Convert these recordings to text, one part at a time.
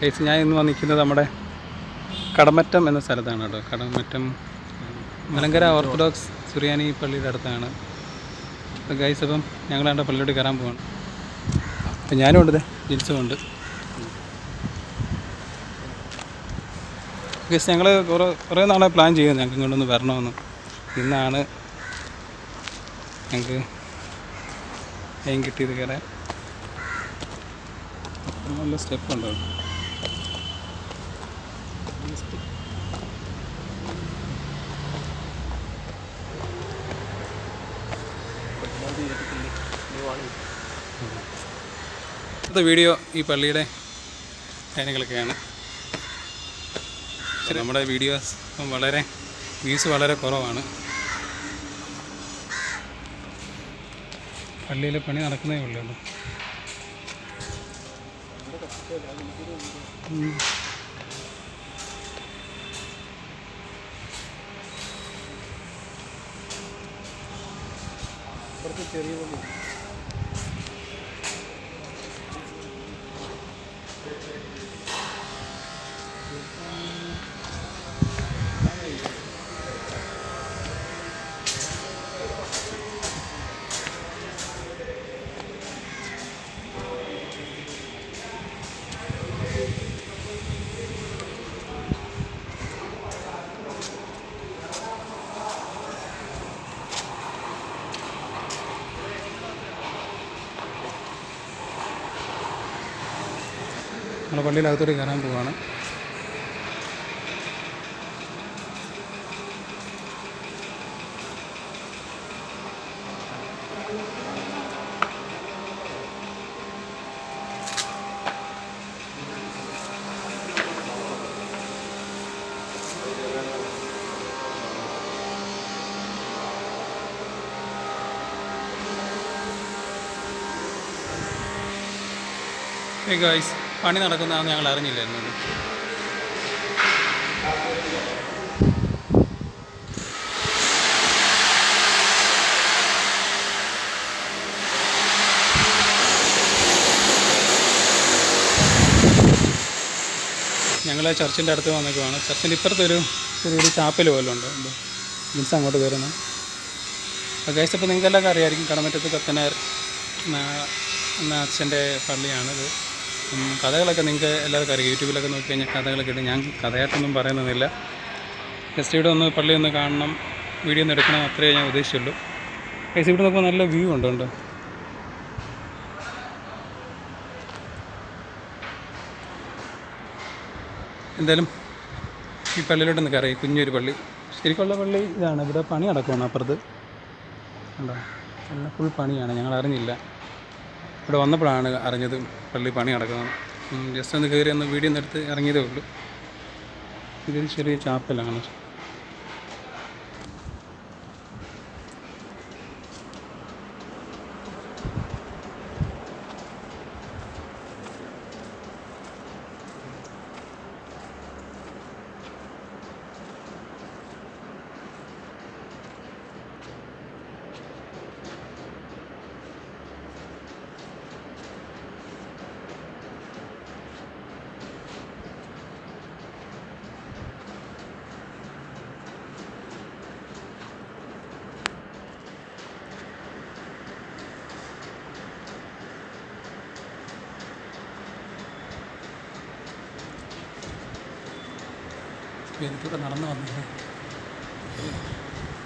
Guys ഞാൻ ഇന്ന് വന്നിരിക്കുന്നത് നമ്മുടെ കടമറ്റം എന്ന സ്ഥലത്താണ് കേട്ടോ. കടമറ്റം മലങ്കര ഓർത്തഡോക്സ് സുറിയാനി പള്ളിയുടെ അടുത്താണ്. ഗൈസ് അപ്പം ഞങ്ങളാണ്ട് പള്ളിയോട്ട് കയറാൻ പോവാണ്. അപ്പം ഞാനും ഉണ്ട് ജിൽസുമുണ്ട് ഗൈസ് ഞങ്ങൾ കുറേ കുറേ നാളെ പ്ലാൻ ചെയ്യുന്നത് ഞങ്ങൾക്ക് ഇങ്ങോട്ടൊന്ന് വരണമെന്ന്. ഇന്നാണ് ഞങ്ങൾക്ക് ടൈം കിട്ടിയത് കയറാൻ. നല്ല സ്റ്റെപ്പ് ഉണ്ടോ? അടുത്ത വീഡിയോ ഈ പള്ളിയുടെ കാര്യങ്ങളൊക്കെയാണ്. നമ്മുടെ വീഡിയോസ് വളരെ വ്യൂസ് വളരെ കുറവാണ്. പള്ളിയിൽ പണി നടക്കുന്നേ ഉള്ളൂ. കേട്ടോ. ഉം. നമ്മൾ പള്ളിയിലകത്തോട്ട് കയറാൻ പോവുകയാണ് Hey ഗായ്സ് പണി നടക്കുന്നതാണെന്ന് ഞങ്ങൾ അറിഞ്ഞില്ലായിരുന്നു. ഞങ്ങൾ ചർച്ചിന്റെ അടുത്ത് വന്നേക്കുവാണ്. ചർച്ചിന്റെ ഇപ്പുറത്തൊരു ചെറിയൊരു ചാപ്പൽ പോലെ ഉണ്ട്. മീൻസ് അങ്ങോട്ട് കയറുന്നത് അപ്പോൾ ഗൈസ് അപ്പോൾ നിങ്ങൾക്കെല്ലാം അറിയാമായിരിക്കും കടമറ്റത്ത് കത്തനാർ എന്ന അച്ഛന്റെ പള്ളിയാണിത്. കഥകളൊക്കെ നിങ്ങൾക്ക് എല്ലാവർക്കും അറിയാം. യൂട്യൂബിലൊക്കെ നോക്കി കഴിഞ്ഞാൽ കഥകളൊക്കെ ഇട്ട് ഞാൻ കഥയായിട്ടൊന്നും പറയുന്നതില്ല. ജസ്റ്റ് ഇവിടെ ഒന്ന് പള്ളി ഒന്ന് കാണണം. വീഡിയോ ഒന്ന് എടുക്കണം അത്രയേ ഞാൻ ഉദ്ദേശിച്ചുള്ളൂ. ഗൈസ് ഇവിടെ നോക്കുമ്പോൾ നല്ല വ്യൂ ഉണ്ട് ഉണ്ട് എന്തായാലും ഈ പള്ളിയിലോട്ട് നിങ്ങൾക്ക് കയറി കുഞ്ഞൊരു പള്ളി. ശരിക്കുള്ള പള്ളി ഇതാണ്. ഇവിടെ പണി നടക്കുവാണ് അപ്പുറത്ത്. ഉണ്ടോ എല്ലാം ഫുൾ പണിയാണ്. ഞങ്ങൾ അറിഞ്ഞില്ല. ഇവിടെ വന്നപ്പോഴാണ് അറിഞ്ഞത് പള്ളി പണി നടക്കുന്നത്. ജസ്റ്റ് ഒന്ന് കയറി ഒന്ന് വീഡിയോ ഒന്ന് എടുത്ത് ഇറങ്ങിയതേ ഉള്ളൂ. ഇതൊരു ചെറിയ ചാപ്പലാണ്. എനിക്കിവിടെ നടന്നു വന്നത്.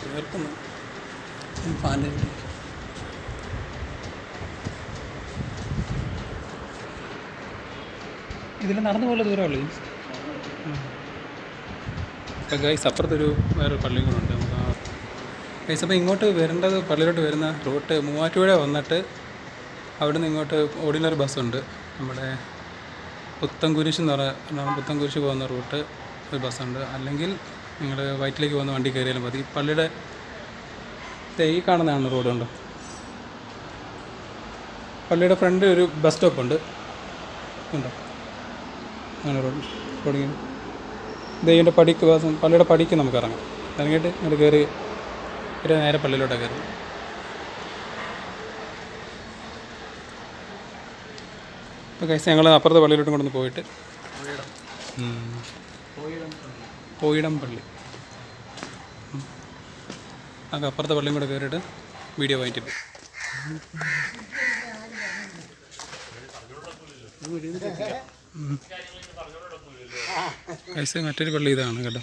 കേൾക്കുന്നു ഫാന്റെ ഇതിൽ നടന്നു പോലെ ദൂരമുള്ളൂ ഗൈസ് അപ്പുറത്തൊരു വേറൊരു പള്ളിയും കൂടെ ഉണ്ട്. നമുക്ക് ആ ഗൈസ് അപ്പോൾ ഇങ്ങോട്ട് വരേണ്ടത് പള്ളിയിലോട്ട് വരുന്ന റൂട്ട് മൂവാറ്റുപുഴ വന്നിട്ട് അവിടെ നിന്ന് ഇങ്ങോട്ട് ഓർഡിനറി ബസ്സുണ്ട്. നമ്മുടെ പുത്തൻകുരിശ് എന്ന് പറഞ്ഞ പുത്തൻകുരിശ് പോകുന്ന റൂട്ട് ഒരു ബസ്സുണ്ട്. അല്ലെങ്കിൽ നിങ്ങൾ വയറ്റിലേക്ക് പോകുന്ന വണ്ടി കയറിയാലും മതി. പള്ളിയുടെ തേ ഈ കാണുന്നതാണ് റോഡുണ്ട് പള്ളിയുടെ ഫ്രണ്ട് ഒരു ബസ് സ്റ്റോപ്പ് ഉണ്ട് ഉണ്ടോ അങ്ങനെ റോഡ് റോഡിങ്ങനെ. ദൈവന്റെ പടിക്ക് ബസ് പള്ളിയുടെ പടിക്ക് നമുക്ക് ഇറങ്ങാം. ഇറങ്ങിയിട്ട് ഇങ്ങോട്ട് കയറി ഒരു നേരെ പള്ളിയിലോട്ടാണ് കയറി അപ്പോൾ കഴിച്ച് ഞങ്ങൾ അപ്പുറത്തെ പള്ളിയിലോട്ടും കൊണ്ടൊന്ന് പോയിട്ട്. കോയിടം പള്ളി അത് അപ്പുറത്തെ പള്ളിയും കൂടെ കയറിയിട്ട് വീഡിയോ വാങ്ങിക്കും പൈസ മറ്റൊരു പള്ളി ഇതാണ് കേട്ടോ.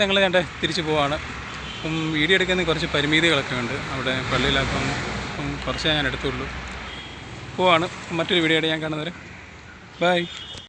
ഞങ്ങൾ കണ്ടേ തിരിച്ചു പോവാണ്. അപ്പം വീഡിയോ എടുക്കുന്ന കുറച്ച് പരിമിതികളൊക്കെ ഉണ്ട്. അവിടെ പള്ളിയിലപ്പം കുറച്ചേ ഞാൻ എടുത്തുള്ളൂ. പോവാണ്. മറ്റൊരു വീഡിയോ ഞാൻ കാണുന്നവരെ. ബൈ